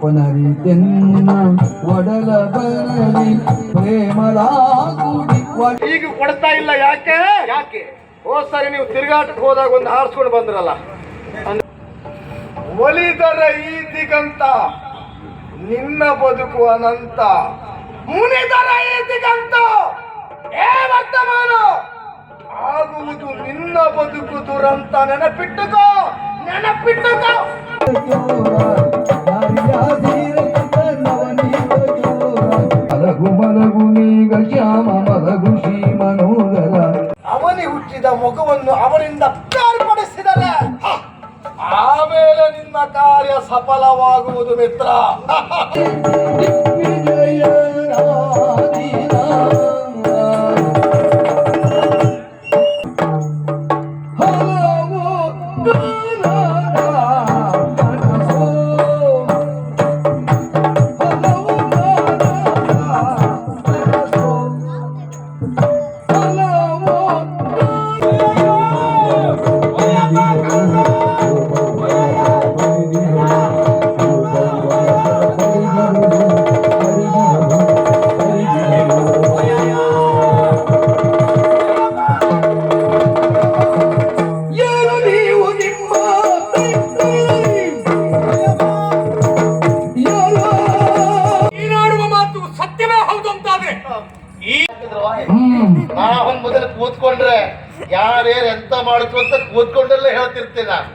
ಪುನರಿತೆನ್ನ ಒಡಲ ಬರಲಿ ಈಗ ಕೊಡ್ತಾ ಇಲ್ಲ ಯಾಕೆ? ಯಾಕೆ? ಹೋದ್ ಸರಿ ನೀವು ತಿರುಗಾಟಕ್ಕೆ ಹೋದಾಗ ಒಂದು ಹಾರಿಸ್ಕೊಂಡು ಬಂದ್ರಲ್ಲ. ಒಲಿದರ ಈದಿಗಂತ ದಿಗಂತ ನಿನ್ನ ಬದುಕು ಅನಂತ. ಮುನಿದರ ಈದಿಗಂತ ದಿಗಂತ ಏ ವರ್ತಮಾನ? ಆಗುವುದು ನಿನ್ನ ಬದುಕು ದುರಂತ. ನೆನಪಿಟ್ಟುಕೋ ನೆನಪಿಟ್ಟುಕೋ. ಅವನಿ ಹುಟ್ಟಿದ ಮಗುವನ್ನು ಅವನಿಂದ ಬೇರ್ಪಡಿಸಿದರೆ ಆಮೇಲೆ ನಿನ್ನ ಕಾರ್ಯ ಸಫಲವಾಗುವುದು ಮಿತ್ರ. ನಾವೊಂದ್ ಮೊದಲು ಕೂತ್ಕೊಂಡ್ರೆ ಯಾರ್ಯಾರು ಎಂತ ಮಾಡಿದ್ರು ಅಂತ ಕೂತ್ಕೊಂಡಲ್ಲೇ ಹೇಳ್ತಿರ್ತೀನಿ. ನಾನು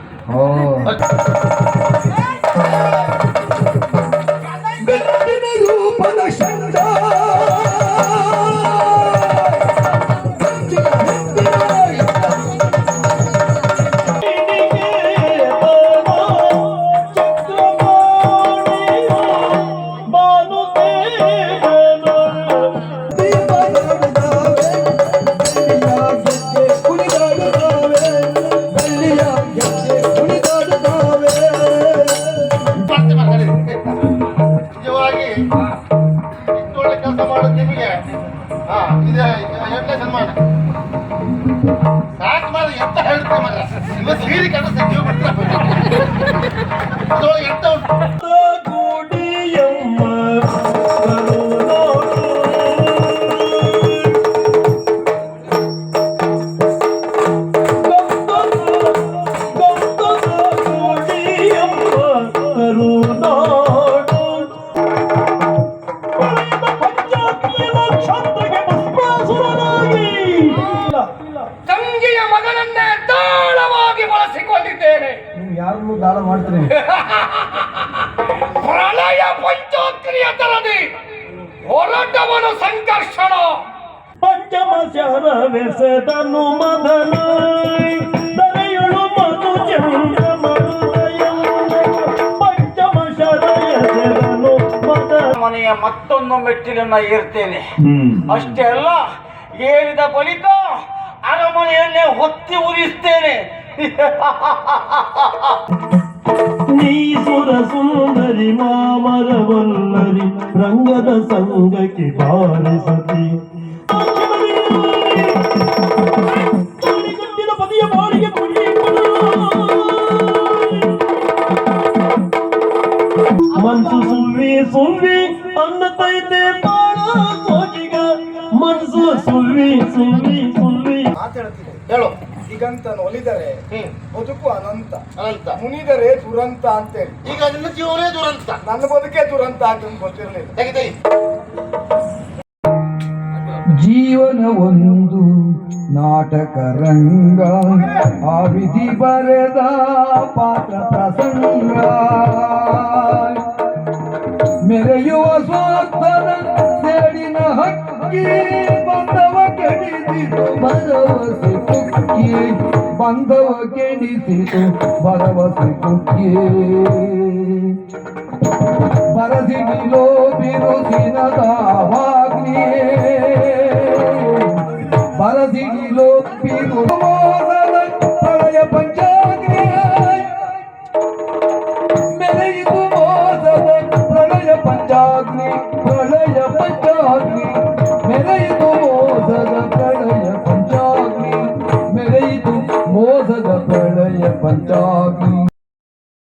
ನಿಮಗೆ ಹಾ ಇದೆ ಎರಡನೇ ಸನ್ಮಾನ. ಸಾಕು ಮಾಡಿ ಎಂತ ಹೇಳ್ತೀವಿ ಮಗ ಇವತ್ತು ಸೀರೆ ಕೆಲಸ ಜೀವ ನೀವು ಯಾರನ್ನು ದಾಳ ಮಾಡ್ತೀರಿ? ಪ್ರಳಯ ಪಂಚೋತ್ರಿಯ ತರದಿ ಹೊರಟವನು ಸಂಕರ್ಷಣ. ಪಂಚಮ ಶರವೆಸೆದನು ಮದನ ಮಧು ಚಂದ್ರಮರುದಯ ಪಂಚಮ ಶರವೆಸೆದನು ಮದನ ಮನೆಯ ಮತ್ತೊಂದು ಮೆಟ್ಟಿಲನ್ನ ಏರ್ತೇನೆ. ಅಷ್ಟೇ ಅಲ್ಲ ಏರಿದ ಬಳಿಕ ಅರಮನೆಯನ್ನೇ ಹೊತ್ತಿ ಉರಿಸ್ತೇನೆ. ನೀ ಸುರ ಸುಂದರಿ ಮಾಮರವಲ್ಲರಿ ರಂಗದ ಸಂಗಕ್ಕೆ ಬಾರಿಸತಿ ಕಟ್ಟಿದ ಪದಿಯ ಬಾಳಿಗೆ ಮನ್ಸು ಸುಲ್ವಿ ಸುಲ್ವಿ ಅನ್ನತೈತೆ ಬಾಳ ಸೋಜಿಗ ಮನ್ಸು ಸುಲ್ವಿ ಸುಲ್ವಿ ಸುಲ್ವಿ ಮಾತಾಡ್ತೀನಿ ಹೇಳು ದಿಗಂತನು ಒಲಿದರೆ ಬದುಕು ಅನಂತ. ಅನಂತ. ಮುನಿದರೆ ದುರಂತ ಅಂತೇಳಿ. ಈಗ ನಿನ್ನ ಜೀವನೇ ದುರಂತ. ನನ್ನ ಬದುಕೇ ದುರಂತ ಅಂತ ಗೊತ್ತಿರಲಿಲ್ಲ. ಜೀವನ ಒಂದು ನಾಟಕ ರಂಗ ಆ ವಿಧಿ ಬರೆದ ಪಾತ್ರ ಪ್ರಸಂಗ. ಕೆಡಿಸಿತು ಭರವಸೆ ಕುಕ್ಕಿ ಬಂದವ ಕೆಡಿಸಿತು ಭರವಸೆ ಕುಕ್ಕಿ ಬರದಿಗಿಲೋ ಬಿರುಸಿನ ದಾವಾಗ್ನಿ ಬರದಿಗಿಲೋ ಬಿರುಮೋದದ Então,